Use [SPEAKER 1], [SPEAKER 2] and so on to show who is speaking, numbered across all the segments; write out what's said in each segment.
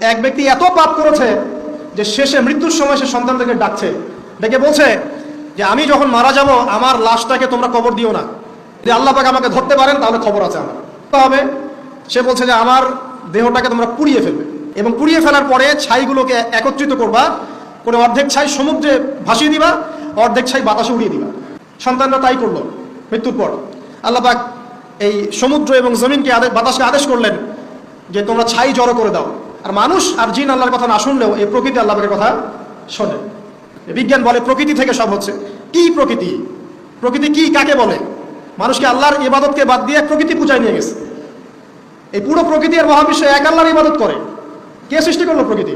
[SPEAKER 1] এক ব্যক্তি এত পাপ করেছে যে শেষে মৃত্যুর সময় সে সন্তানদেরকে ডাকছে। ডেকে বলছে যে, আমি যখন মারা যাব, আমার লাশটাকে তোমরা কবর দিও না। যদি আল্লাহ পাক আমাকে ধরতে পারেন, তাহলে খবর আছে আমার। হবে। সে বলছে যে, আমার দেহটাকে তোমরা পুড়িয়ে ফেলবে। এবং পুড়িয়ে ফেলার পরে ছাইগুলোকে একত্রিত করবা। করে অর্ধেক ছাই সমুদ্রে ভাসিয়ে দিবা, অর্ধেক ছাই বাতাসে উড়িয়ে দিবা। সন্তানরা তাই করল মৃত্যুর পর। আল্লাহ পাক এই সমুদ্র এবং জমিনকে বাতাসকে আদেশ করলেন যে, তোমরা ছাই জড়ো করে দাও। আর মানুষ আর জিন আল্লাহর কথা না শুনলেও এই প্রকৃতি আল্লাহ পাকের কথা শোনে। বিজ্ঞান বলে প্রকৃতি থেকে সব হচ্ছে। কি প্রকৃতি? প্রকৃতি কি, কাকে বলে? মানুষকে আল্লাহর ইবাদতকে বাদ দিয়ে প্রকৃতি পূজায় নিয়ে গেছে। এই পুরো প্রকৃতি আর মহাবিশ্ব এক আল্লাহর ইবাদত করে। কে সৃষ্টি করল প্রকৃতি?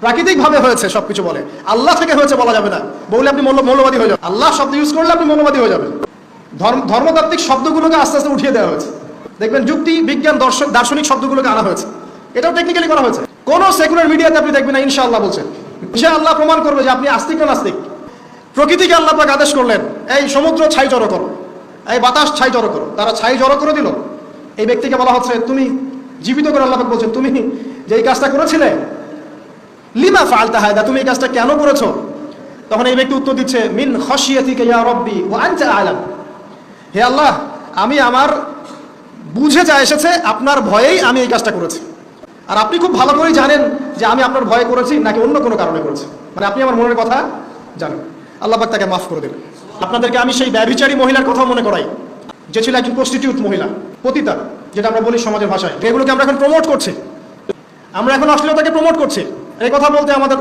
[SPEAKER 1] প্রাকৃতিকভাবে হয়েছে, সবকিছু বলে। আল্লাহ থেকে হয়েছে বলা যাবে না। বললে আপনি মৌল মৌলবাদী হয়ে যাবেন। আল্লাহ শব্দ ইউজ করলে আপনি মৌলবাদী হয়ে যাবেন। ধর্ম ধর্মতাত্ত্বিক শব্দগুলোকে আস্তে আস্তে উঠিয়ে দেওয়া হয়েছে। দেখবেন যুক্তি, বিজ্ঞান দর্শন দার্শনিক শব্দগুলোকে আনা হয়েছে। এটাও টেকনিক্যালি করা হয়েছে। কোন সেকুলার মিডিয়াতে আপনি দেখবেন না, ইনশাআল্লাহ বলছেন। আল্লাহ প্রমাণ করবে যে আপনি আস্তিক না নাস্তিক। প্রকৃতিকে আল্লাহ পাক আদেশ করলেন, এই সমুদ্র ছাই জড়ো করো, এই বাতাস ছাই জড়ো করো। তারা ছাই জড়ো করে দিল। এই ব্যক্তিকে বলা হচ্ছে, তুমি জীবিত করে আল্লাহ পাক বলছেন, তুমি যে এই কাজটা করেছিলে, লিমা ফালতা হায়দা তুমি এই কাজটা কেন করেছ? তখন এই ব্যক্তি উত্তর দিচ্ছে, মিন খসিয়াতিকে ইয়া রব্বি ও আনতা আলাম। হে আল্লাহ, আমি আমার বুঝে যা এসেছে, আপনার ভয়েই আমি এই কাজটা করেছি। আর আপনি খুব ভালো করেই জানেন যে আমি আপনার ভয় করেছি নাকি অন্য কোনো কারণে করেছি। মানে আপনি আমার মনের কথা জানেন। আল্লাহ পাক তাকে মাফ করে দেবেন। আপনাদেরকে আমি সেই ব্যভিচারী মহিলার কথা মনে করাই, যে ছিল একজন প্রস্টিটিউট মহিলা, পতিতা, যেটা আমরা বলি সমাজের ভাষায়। এগুলোকে আমরা এখন প্রমোট করছি। আমরা এখন অশ্লীলতাকে প্রমোট করছি। এই কথা বলতে আমাদের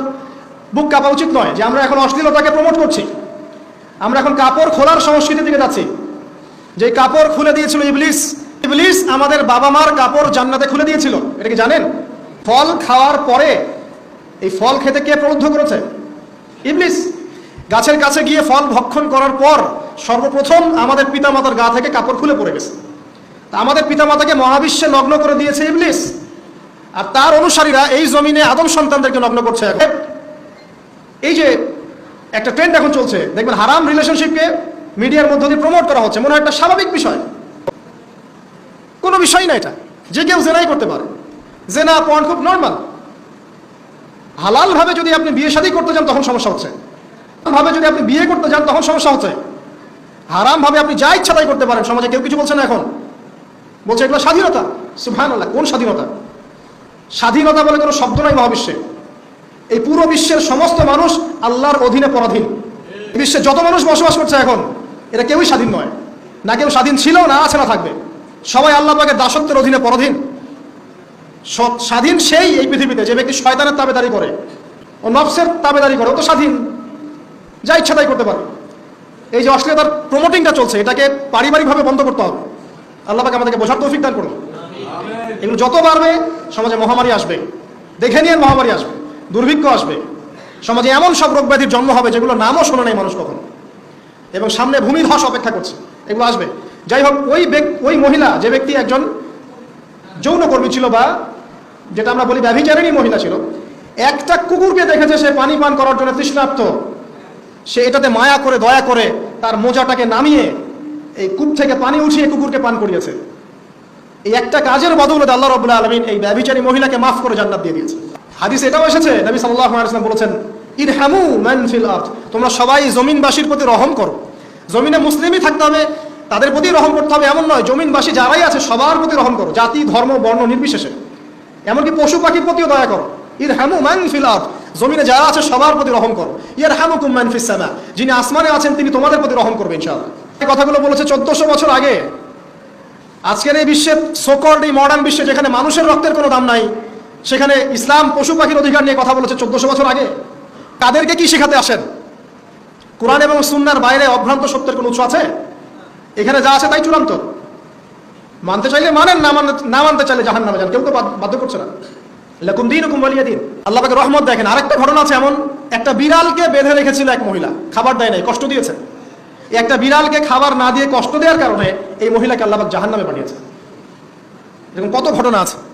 [SPEAKER 1] বুক কাঁপা উচিত নয় যে আমরা এখন অশ্লীলতাকে প্রমোট করছি। আমরা এখন কাপড় খোলার সংস্কৃতির দিকে যাচ্ছি। যে কাপড় খুলে দিয়েছিল ইবলিস ইবলিস আমাদের বাবা মার কাপড় জান্নাতে খুলে দিয়েছিল। এটা কি জানেন? ফল খাওয়ার পরে এই ফল খেতে কে প্রলুব্ধ করেছে? ইবলিস। গাছের কাছে গিয়ে ফল ভক্ষণ করার পর সর্বপ্রথম আমাদের পিতামাতার গা থেকে কাপড় খুলে পড়ে গেছে। তা আমাদের পিতামাতাকে মহাবিশ্বে নগ্ন করে দিয়েছে ইবলিস। আর তার অনুসারীরা এই জমিনে আদম সন্তানদেরকে নগ্ন করছে। এখন এই যে একটা ট্রেন্ড এখন চলছে। দেখবেন হারাম রিলেশনশিপকে মিডিয়ার মধ্য দিয়ে প্রমোট করা হচ্ছে। মনে হয় একটা স্বাভাবিক বিষয়। বিষয় না এটা, যে কেউ জেনাই করতে পারে। জেনা পয়েন্ট খুব নর্মাল হালালভাবে যদি আপনি বিয়ে শাদী করতে যান, তখন সমস্যা হচ্ছে। ভাবে যদি আপনি বিয়ে করতে যান, তখন সমস্যা হচ্ছে। হারাম ভাবে আপনি যা ইচ্ছা তাই করতে পারেন। সমাজে কেউ কিছু বলছে না এখন। বলছে এগুলো স্বাধীনতা। সুভান কোন স্বাধীনতা? স্বাধীনতা বলে কোনো শব্দ নাই মহাবিশ্বে। এই পুরো বিশ্বের সমস্ত মানুষ আল্লাহর অধীনে পরাধীন। বিশ্বে যত মানুষ বসবাস করছে এখন এটা কেউই স্বাধীন নয়। না কেউ স্বাধীন ছিল, না আছে, না থাকবে। সবাই আল্লাহ পাকে দাসত্বের অধীনে পরাধীন। স্বাধীন সেই এই পৃথিবীতে যে ব্যক্তি শয়তানের তাবেদারি করে ও নফসের তাবেদারি করে, ও তো স্বাধীন। যা ইচ্ছা তাই করতে পারে। এই যে অশ্লীলতার প্রমোটিংটা চলছে, এটাকে পারিবারিকভাবে বন্ধ করতে হবে। আল্লাহ পাকে আমাদেরকে বোঝার তৌফিক দান করুন। এগুলো যত বাড়বে, সমাজে মহামারী আসবে। দেখে নিয়ে মহামারী আসবে। দুর্ভিক্ষ আসবে। সমাজে এমন সব রোগ ব্যাধির জন্ম হবে যেগুলো নামও শোনা নাই মানুষ কখনো। এবং সামনে ভূমিধস অপেক্ষা করছে। এগুলো আসবে। যাই হোক ওই ওই মহিলা, যে ব্যক্তি একজন যৌনকর্মী ছিল বা যেটা আমরা বলি ব্যভিচারেরই মহিলা ছিল, একটা কুকুরকে দেখেছে সে পানি পান করার জন্য তৃষ্ণার্ত। সে এটাতে মায়া করে, দয়া করে তার মোজাটাকে নামিয়ে এই কূপ থেকে পানি উঠিয়ে কুকুরকে পান করিয়েছে। এই একটা কাজের বদৌলতে আল্লাহ রবুল্লাহ আলমিন এই ব্যভিচারী মহিলাকে মাফ করে জান্নাত দিয়ে দিয়েছে। হাদিস এটাও এসেছে, নবী সাল্লাহ বলেছেন হ্যামু ম্যান ফিল আর্থ তোমরা সবাই জমিনবাসীর প্রতি রহম করো। জমিনে মুসলিমই থাকতে হবে তাদের প্রতি রহম করতে হবে, এমন নয়। জমিনবাসী যারাই আছে, সবার প্রতি রহম করো। জাতি, ধর্ম, বর্ণ নির্বিশেষে। এমনকি পশু পাখির প্রতিও দয়া করো। ইরহামু ম্যান ফিল আর্থ জমিনে যারা আছে, সবার প্রতি রহম করো। ইয়ার হামু কুম্যান ফিস সামা। যিনি আসমানে আছেন, তিনি তোমাদের প্রতি রহম করবেন, ইনশাআল্লাহ। এই কথাগুলো বলেছে চোদ্দশো বছর আগে। আজকের এই বিশ্বের সোকল্ড এই মডার্ন বিশ্বে, যেখানে মানুষের রক্তের কোনো দাম নাই, সেখানে ইসলাম পশু পাখির অধিকার নিয়ে কথা বলেছে চোদ্দশো বছর আগে। তাদেরকে কি শেখাতে আসেন? কোরআন এবং সুন্নার বাইরে অভ্রান্ত সত্যের কোনো উৎস আছে? এখানে যা আছে তাই চূড়ান্ত। মানতে চাইলে মানেন, না মানতে না মানতে চাইলে জাহান নামে যান। কেউ বাদ- বাধ্য করছে না। লেকুম দিন হুকুম বলিয়ে দিন আল্লাহ পাকে রহমত দেখেন, আরেকটা ঘটনা আছে এমন। একটা বিড়ালকে বেঁধে রেখেছিল এক মহিলা, খাবার দেয় নাই, কষ্ট দিয়েছে। একটা বিড়ালকে খাবার না দিয়ে কষ্ট দেওয়ার কারণে এই মহিলাকে আল্লাহ জাহান নামে পাঠিয়েছে। এরকম কত ঘটনা আছে।